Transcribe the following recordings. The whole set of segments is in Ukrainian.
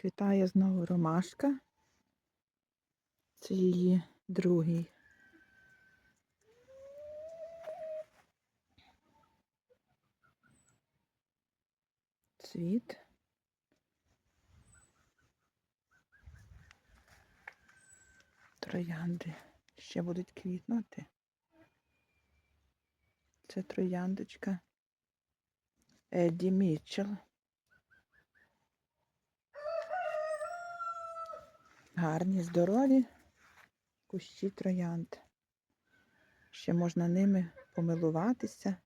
Квітає знову ромашка. Це її другий. Цвіт. Троянди ще будуть квітнути. Це трояндочка Едді Мітчелл. Гарні, здорові кущі троянд. Ще можна ними помилуватися.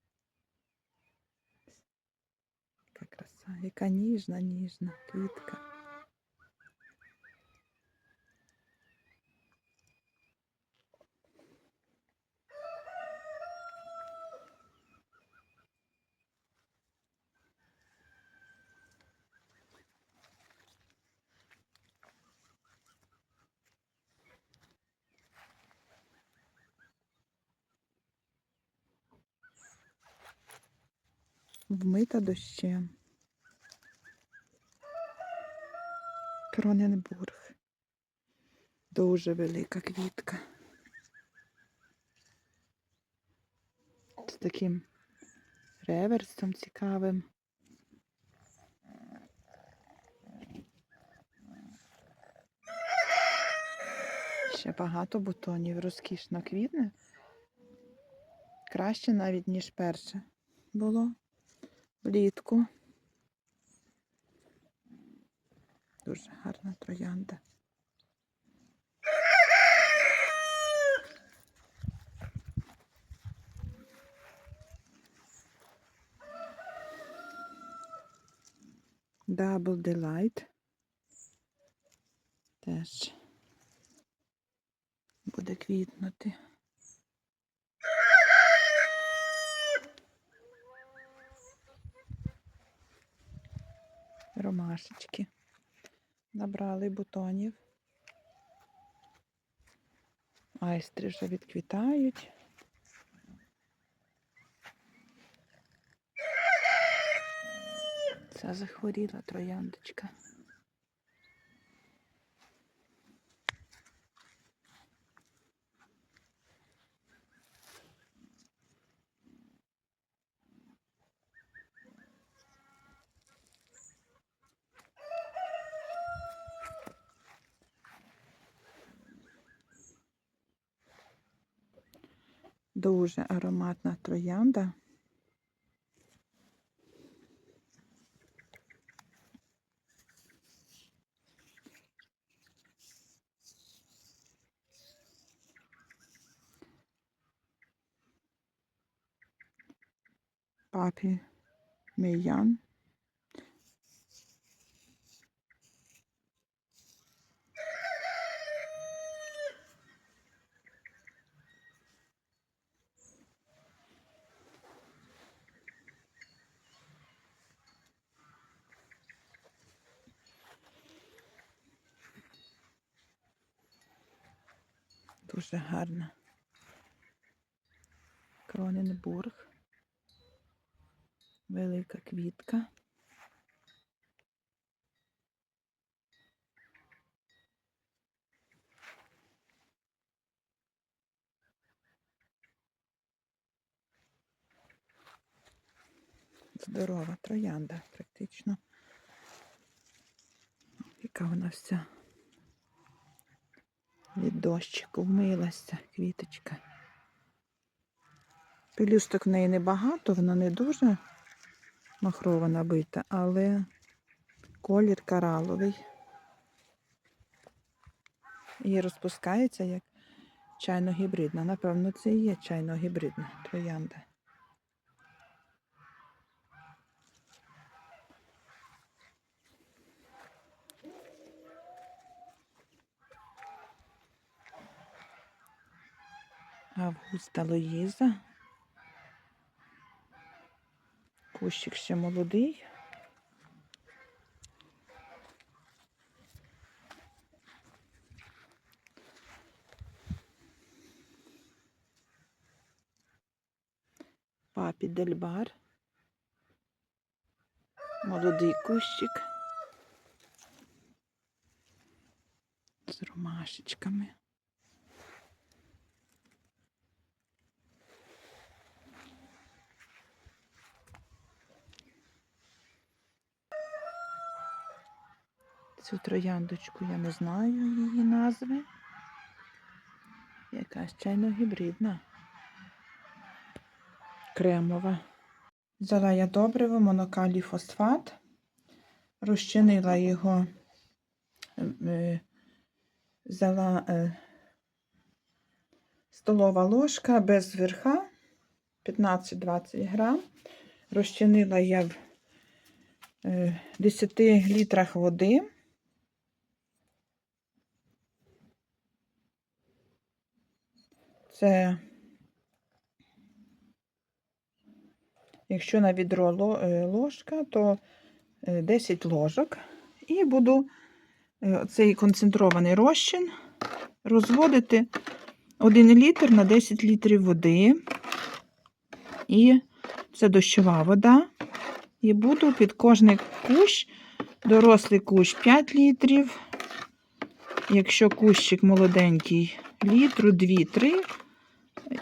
Яка краса, яка ніжна, ніжна квітка. Вмита дощем. Кроненбург. Дуже велика квітка. З таким реверсом цікавим. Ще багато бутонів, розкішно квітне. Краще навіть, ніж перше було влітку. Дуже гарна троянда. Double Delight. Теж буде квітнути. Ромашечки. Набрали бутонів. Айстри вже відквітають. Ця захворіла трояндочка. Дуже ароматна троянда. Папі Мейян. Дуже гарна. Кроненбург. Велика квітка. Здорова троянда практично. Яка вона вся від дощику вмилася квіточка. Пелюсток в неї небагато, вона не дуже махрово набита, але колір кораловий. І розпускається як чайно-гібридна. Напевно, це і є чайно-гібридна троянда. Августа Лоїза. Кущик ще молодий. Папі Дельбар. Молодий кущик. з ромашечками. Цю трояндочку я не знаю її назви. Якась чайно гібридна. Кремова. Взяла я добриво, монокалій фосфат, розчинила його, е, взяла е, столова ложка без верха 15-20 грам. Розчинила я в е, 10 літрах води. Це, якщо на відро е, ложка, то е, 10 ложок. І буду е, цей концентрований розчин розводити 1 літр на 10 літрів води. І це дощова вода. І буду під кожний кущ, дорослий кущ 5 літрів. Якщо кущик молоденький, літру 2-3.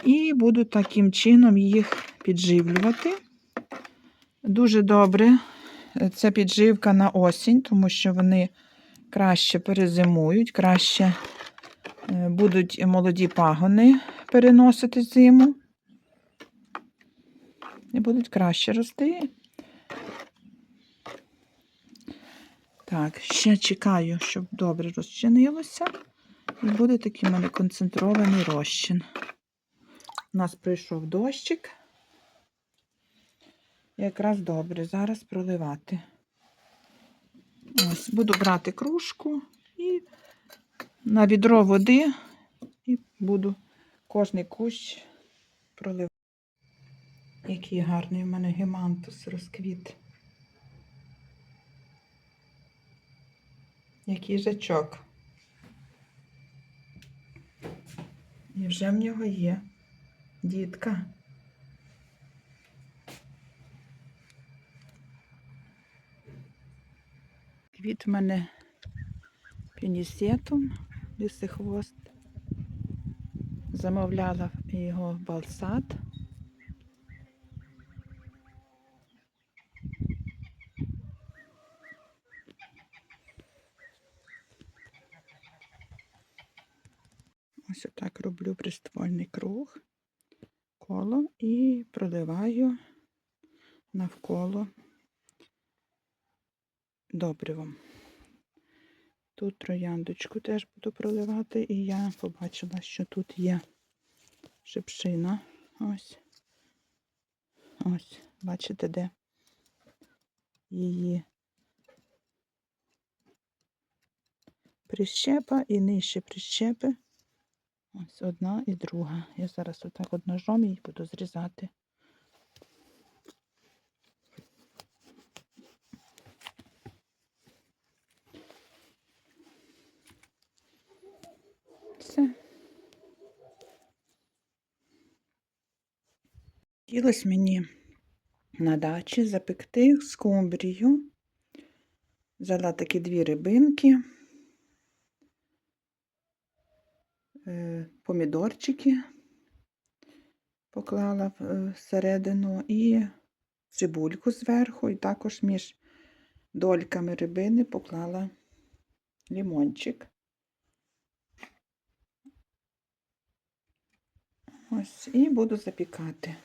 І буду таким чином їх підживлювати. Дуже добре це підживка на осінь, тому що вони краще перезимують, краще е, будуть молоді пагони переносити зиму. І будуть краще рости. Так, ще чекаю, щоб добре розчинилося. І буде такий у мене концентрований розчин. У нас прийшов дощик. Якраз добре, зараз проливати. Ось, буду брати кружку і на відро води і буду кожний кущ проливати. Який гарний в мене гемантус розквіт. Який жачок. І вже в нього є дітка. Квіт в мене пінісетум, лисихвост. Замовляла його в балсад. Ось отак роблю приствольний круг, коло і проливаю навколо добривом. Тут трояндочку теж буду проливати, і я побачила, що тут є шипшина. Ось. Ось, бачите, де її прищепа і нижче прищепи. Ось одна і друга. Я зараз отак от ножом їх буду зрізати. Все. Хотілося мені на дачі запекти скумбрію. Взяла такі дві рибинки, помідорчики поклала всередину і цибульку зверху, і також між дольками рибини поклала лімончик. Ось, і буду запікати.